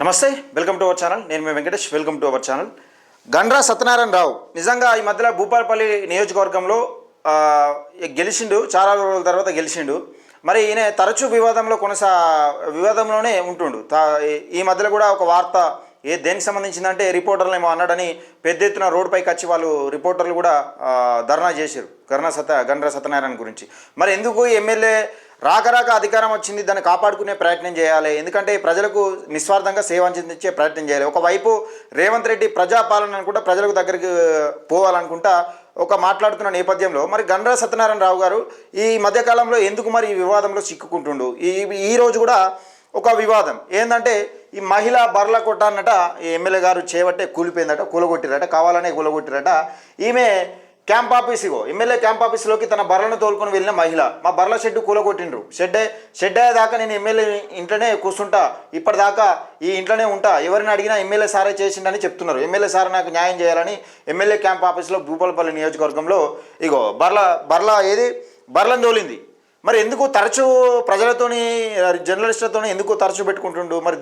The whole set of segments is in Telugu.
నమస్తే వెల్కమ్ టు అవర్ ఛానల్. నేను మీ Venkatesh welcome to our channel. Gandra Satyanarayana Rao నిజంగా ఈ మధ్యలో భూపాలపల్లి నియోజకవర్గంలో గెలిచిండు చాలా రోజుల తర్వాత గెలిచిండు. మరి ఈయన తరచూ వివాదంలో కొనసా వివాదంలోనే ఉంటుండు. ఈ- మధ్యలో కూడా ఒక వార్త ఏ దేనికి సంబంధించిందంటే రిపోర్టర్లు ఏమో అన్నాడని పెద్ద ఎత్తున రోడ్డుపైకి వచ్చి వాళ్ళు రిపోర్టర్లు కూడా ధర్నా చేశారు. గర్ణ సత్య గండ్ర సత్యనారాయణ గురించి. మరి ఎందుకు ఎమ్మెల్యే రాక రాక అధికారం వచ్చింది దాన్ని కాపాడుకునే ప్రయత్నం చేయాలి. ఎందుకంటే ప్రజలకు నిస్వార్థంగా సేవ అందించే ప్రయత్నం చేయాలి. ఒకవైపు రేవంత్ రెడ్డి ప్రజాపాలన అనుకుంటా ప్రజలకు దగ్గరికి పోవాలనుకుంటా ఒక మాట్లాడుతున్న నేపథ్యంలో మరి గండ్ర సత్యనారాయణ రావు గారు ఈ మధ్యకాలంలో ఎందుకు మరి ఈ వివాదంలో చిక్కుకుంటుండు? ఈ ఈరోజు కూడా ఒక వివాదం. ఏంటంటే ఈ మహిళ బర్ల కొట్టానట ఈ ఎమ్మెల్యే గారు చేపట్టే కూలిపోయిందట కూలగొట్టిరట కావాలనే కూలగొట్టిరట. ఈమె క్యాంప్ ఆఫీస్ ఇగో. ఎమ్మెల్యే క్యాంప్ ఆఫీస్లోకి తన బర్రలను తోలుకొని వెళ్ళిన మహిళ. మా బర్ల షెడ్ కూలగొట్టిండ్రు. షెడ్డే షెడ్ అయ్యేదాకా నేను ఎమ్మెల్యే ఇంట్లోనే కూర్చుంటా. ఇప్పటిదాకా ఈ ఇంట్లోనే ఉంటా. ఎవరిని అడిగినా ఎమ్మెల్యే సారే చేసిండని చెప్తున్నారు. ఎమ్మెల్యే సార్ నాకు న్యాయం చేయాలని ఎమ్మెల్యే క్యాంప్ ఆఫీస్లో భూపాలపల్లి నియోజకవర్గంలో ఇగో బర్ల బర్ల ఏది? బర్లను తోలింది. మరి ఎందుకు తరచూ ప్రజలతోని జర్నలిస్టులతోని ఎందుకు తరచూ పెట్టుకుంటుండు? మరి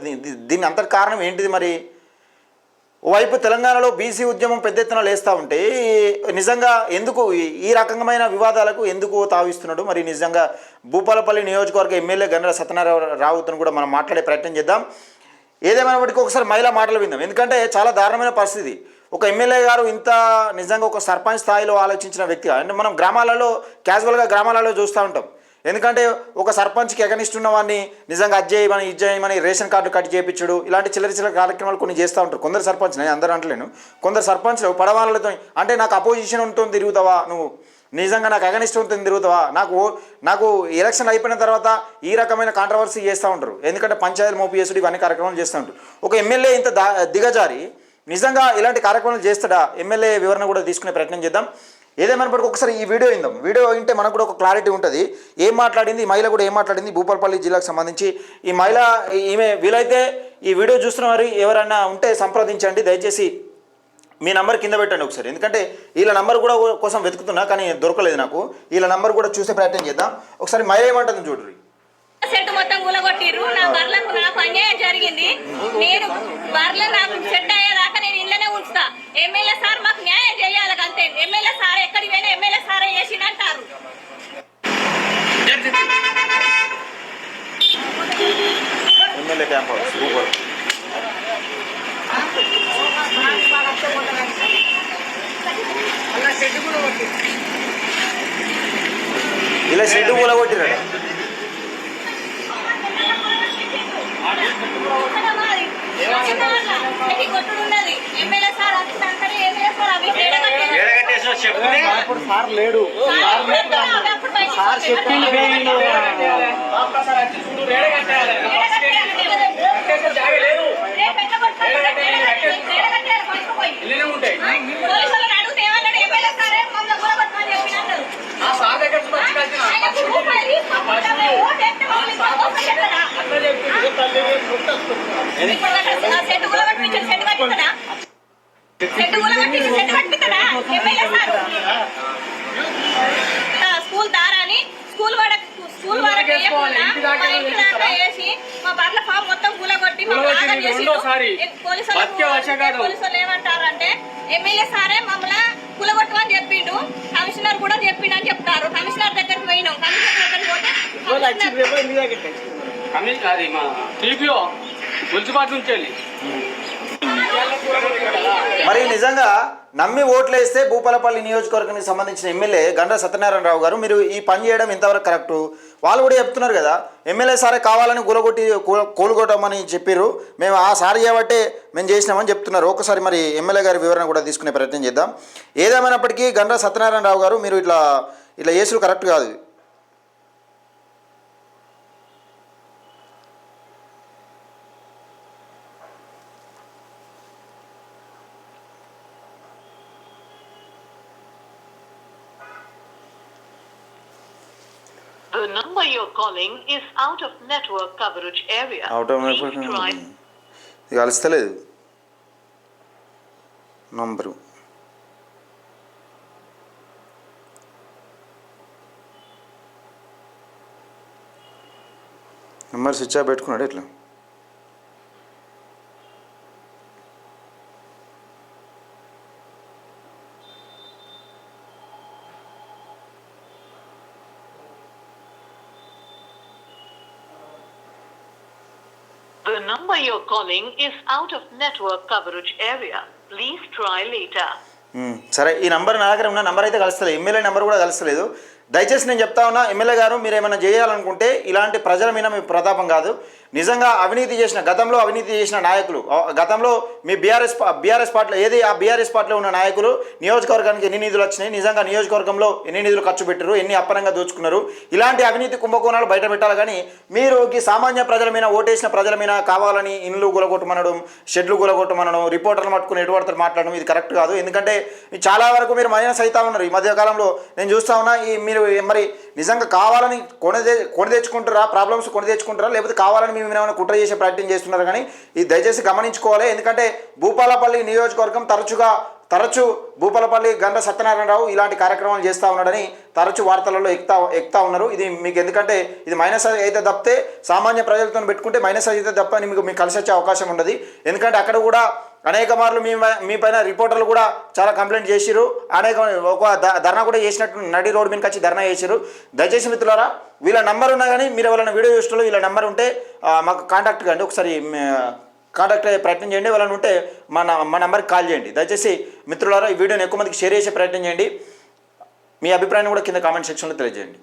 దీని అంతటి కారణం ఏంటిది మరి? ఓవైపు తెలంగాణలో బీసీ ఉద్యమం పెద్ద ఎత్తున లేస్తూ ఉంటే నిజంగా ఎందుకు ఈ- ఈ రకమైన వివాదాలకు ఎందుకు తావిస్తున్నాడు? మరి నిజంగా భూపాలపల్లి నియోజకవర్గ ఎమ్మెల్యే గన్నర సత్యనారాయణ రావుతో కూడా మనం మాట్లాడే ప్రయత్నం చేద్దాం. ఏదేమైనప్పటికీ ఒకసారి మహిళా మాటలు విందాం. ఎందుకంటే చాలా దారుణమైన పరిస్థితి. ఒక ఎమ్మెల్యే గారు ఇంత నిజంగా ఒక సర్పంచ్ స్థాయిలో ఆలోచించిన వ్యక్తి అంటే మనం గ్రామాలలో క్యాజువల్గా గ్రామాలలో చూస్తూ ఉంటాం. ఎందుకంటే ఒక సర్పంచ్కి ఎగనిస్ట్ ఉన్న వాడిని నిజంగా అది చేయమని ఇది చేయమని రేషన్ కార్డు కట్ చేయించుడు. ఇలాంటి చిల్లర చిల్లర కార్యక్రమాలు కొన్ని చేస్తూ ఉంటారు. కొందరు సర్పంచ్ నేను అందరూ అంటలేను కొందరు సర్పంచ్లు పడవాళ్ళతో అంటే నాకు అపోజిషన్ ఉంటుంది తిరుగుతావా నువ్వు? నిజంగా నాకు అగనిస్ట్ ఉంటుంది తిరుగుతావా? నాకు నాకు ఎలక్షన్ అయిపోయిన తర్వాత ఈ రకమైన కాంట్రవర్సీ చేస్తూ ఉంటారు. ఎందుకంటే పంచాయతీలు మోపి చేసుడు ఇవన్నీ కార్యక్రమాలు చేస్తూ ఉంటారు ఒక ఎమ్మెల్యే ఇంత దా దిగజారి నిజంగా ఇలాంటి కార్యక్రమాలు చేస్తాడా? ఎమ్మెల్యే వివరణ కూడా తీసుకునే ప్రయత్నం చేద్దాం. ఏదేమైనప్పటికీ ఒకసారి ఈ వీడియో విందాం. వీడియో వింటే మనకు కూడా ఒక క్లారిటీ ఉంటుంది. ఏం మాట్లాడింది? ఈ మహిళ కూడా ఏం మాట్లాడింది? భూపాలపల్లి జిల్లాకు సంబంధించి ఈ మహిళ ఈమె వీలైతే ఈ వీడియో చూస్తున్న వారు ఎవరైనా ఉంటే సంప్రదించండి. దయచేసి మీ నంబర్ కింద పెట్టండి ఒకసారి. ఎందుకంటే వీళ్ళ నంబర్ కూడా కోసం వెతుకుతున్నా కానీ దొరకలేదు నాకు. వీళ్ళ నంబర్ కూడా చూసే ప్రయత్నం చేద్దాం. ఒకసారి మహిళ ఏమంటుంది చూడండి సెట్ మొత్తం నా బర్లకు నాకు అన్యాయం జరిగింది. నేను బర్లు నాకు సెట్ అయ్యేదాకా నేను ఇళ్ళనే ఉంచుతా ఎమ్మెల్యే సార్ మాకు న్యాయం చేయాలి అంతే ఎమ్మెల్యే సార్ ఎక్కడికి పోయినా ఎమ్మెల్యే సారే చేసిండంటారు ఎమ్మెల్యే క్యాంప్ హౌస్ భూపాల్ ఇలా షెడ్ కూడా కొట్టిరట ఇప్పుడు సార్ లేడు సార్ చెప్తారు, అవి అప్పుడు బయటికి సార్ వస్తాయి. చెప్పిండు వేయండు. ఎడగట్టారు. రేపు ఎట్లా కొడతారు? ఎడగట్టారు, పట్టుకుపోయి. పోలీసులను అడిగితే ఏమన్నాడు? ఎమ్మెల్యే సారే మమ్మల్ని కూలగొట్టమని చెప్పినట్టు. ఆయనకు రూపాయి తీసుకోకుండా ఓటు వేస్తే మమ్మల్ని మోసం చేస్తాడా? ఇప్పుడు అక్కడ ఆ సెట్ కూలగొట్టించి సెట్ కట్టిస్తాడా? సెట్ కూలగొట్టించి సెట్ కట్టిస్తాడా? MLA sir. ఆ, స్కూల్ దారాని స్కూల్ వాడ స్కూల్ వరకు వేసి మా బర్ల ఫామ్ మొత్తం కూలగొట్టి. పోలీసులు ఏమంటారంటే ఎమ్మెల్యే సారే మమ్మల్ని కూలగొట్టమని చెప్పిండు కమిషనర్ కూడా చెప్పిండు అని చెప్తారు కమిషనర్ దగ్గరికి పోయినాం కమిషనర్ దగ్గరికి పోతే కమిషన్ అది మా టీపీఓ మున్సిపాలిటీ నుంచి వెళ్ళి. మరి నిజంగా నమ్మి ఓట్లు వేస్తే భూపాలపల్లి నియోజకవర్గానికి సంబంధించిన ఎమ్మెల్యే గండ్ర సత్యనారాయణరావు గారు మీరు ఈ పని చేయడం ఇంతవరకు కరెక్టు వాళ్ళు కూడా చెప్తున్నారు కదా ఎమ్మెల్యే సారే కావాలని కూలగొట్టి కూల- కూలగొట్టమని చెప్పారు మేము ఆ సారి చేయబట్టే మేము చేసినామని చెప్తున్నారు. ఒకసారి మరి ఎమ్మెల్యే గారి వివరణ కూడా తీసుకునే ప్రయత్నం చేద్దాం. ఏదేమైనప్పటికీ గండ్ర సత్యనారాయణరావు గారు మీరు ఇట్లా ఇట్లా చేసుడు కరెక్ట్ కాదు. The number you're calling is out of network coverage area. Out of ఇది కలుస్తలేదు నంబరు నెంబర్ స్విచ్ ఆఫ్ పెట్టుకున్నాడు ఇట్లా The number you're calling is out of network coverage area. Please try later. Hmm. సరే ఈ నంబర్ నా దగ్గర ఉన్న నంబర్ అయితే కలుస్తలేదు ఎమ్మెల్యే నెంబర్ కూడా కలుస్తలేదు దయచేసి నేను చెప్తా ఉన్నా ఎమ్మెల్యే గారు మీరు ఏమైనా చేయాలనుకుంటే ఇలాంటి ప్రజల మీద మీ ప్రతాపం కాదు నిజంగా అవినీతి చేసిన గతంలో అవినీతి చేసిన నాయకులు గతంలో మీ బీఆర్ఎస్ బీఆర్ఎస్ పార్టీలో ఏది ఆ బీఆర్ఎస్ పార్టీలో ఉన్న నాయకులు నియోజకవర్గానికి ఎన్ని నిధులు వచ్చినాయి నిజంగా నియోజకవర్గంలో ఎన్ని నిధులు ఖర్చు పెట్టారు ఎన్ని అప్పనంగా దోచుకున్నారు ఇలాంటి అవినీతి కుంభకోణాలు బయట పెట్టాలి కానీ మీరు సామాన్య ప్రజల మీద ఓటేసిన ప్రజల మీద కావాలని ఇండ్లు గులగొట్టమనడం షెడ్లు గులగొట్టమనడం రిపోర్టర్లు పట్టుకుని ఎటువంటి మాట్లాడడం ఇది కరెక్ట్ కాదు. ఎందుకంటే చాలా వరకు మీరు మైనస్ అవుతా ఉన్నారు. ఈ మధ్యకాలంలో నేను చూస్తా ఉన్నా ఈ మీరు మరి నిజంగా కావాలని కొనదే కొని తెచ్చుకుంటారా ప్రాబ్లమ్స్ కొని తెచ్చుకుంటారా లేకపోతే కావాలని మేము ఏమైనా కుట్ర చేసే ప్రయత్నం చేస్తున్నారు కానీ ఇది దయచేసి గమనించుకోవాలి. ఎందుకంటే భూపాలపల్లి నియోజకవర్గం తరచుగా తరచు భూపాలపల్లి గంట సత్యనారాయణరావు ఇలాంటి కార్యక్రమాలు చేస్తూ ఉన్నాడని తరచు వార్తలలో ఎక్కుతా ఎక్కుతా ఉన్నారు. ఇది మీకు ఎందుకంటే ఇది మైనస్ అయితే తప్పితే సామాన్య ప్రజలతో పెట్టుకుంటే మైనస్ అయితే తప్ప అని మీకు మీకు కలిసి వచ్చే అవకాశం ఉండదు. ఎందుకంటే అక్కడ కూడా అనేక మార్లు మీ మీ పైన రిపోర్టర్లు కూడా చాలా కంప్లైంట్ చేసిరు అనేక ఒక ద- ధర్నా కూడా చేసినట్టు నడి రోడ్ మీదకి వచ్చి ధర్నా చేసిరు దయచేసి మిత్రులారా వీళ్ళ నెంబర్ ఉన్నా కానీ మీరు ఎవరైనా వీడియో చూసిన వీళ్ళ నెంబర్ ఉంటే మాకు కాంటాక్ట్ కండి. ఒకసారి కాంటాక్ట్ అయ్యే ప్రయత్నం చేయండి. వాళ్ళని ఉంటే మన మా నెంబర్కి కాల్ చేయండి. దయచేసి మిత్రులారా ఈ వీడియోని ఎక్కువ మందికి షేర్ చేసే ప్రయత్నం చేయండి. మీ అభిప్రాయాన్ని కూడా కింద కామెంట్ సెక్షన్లో తెలియజేయండి.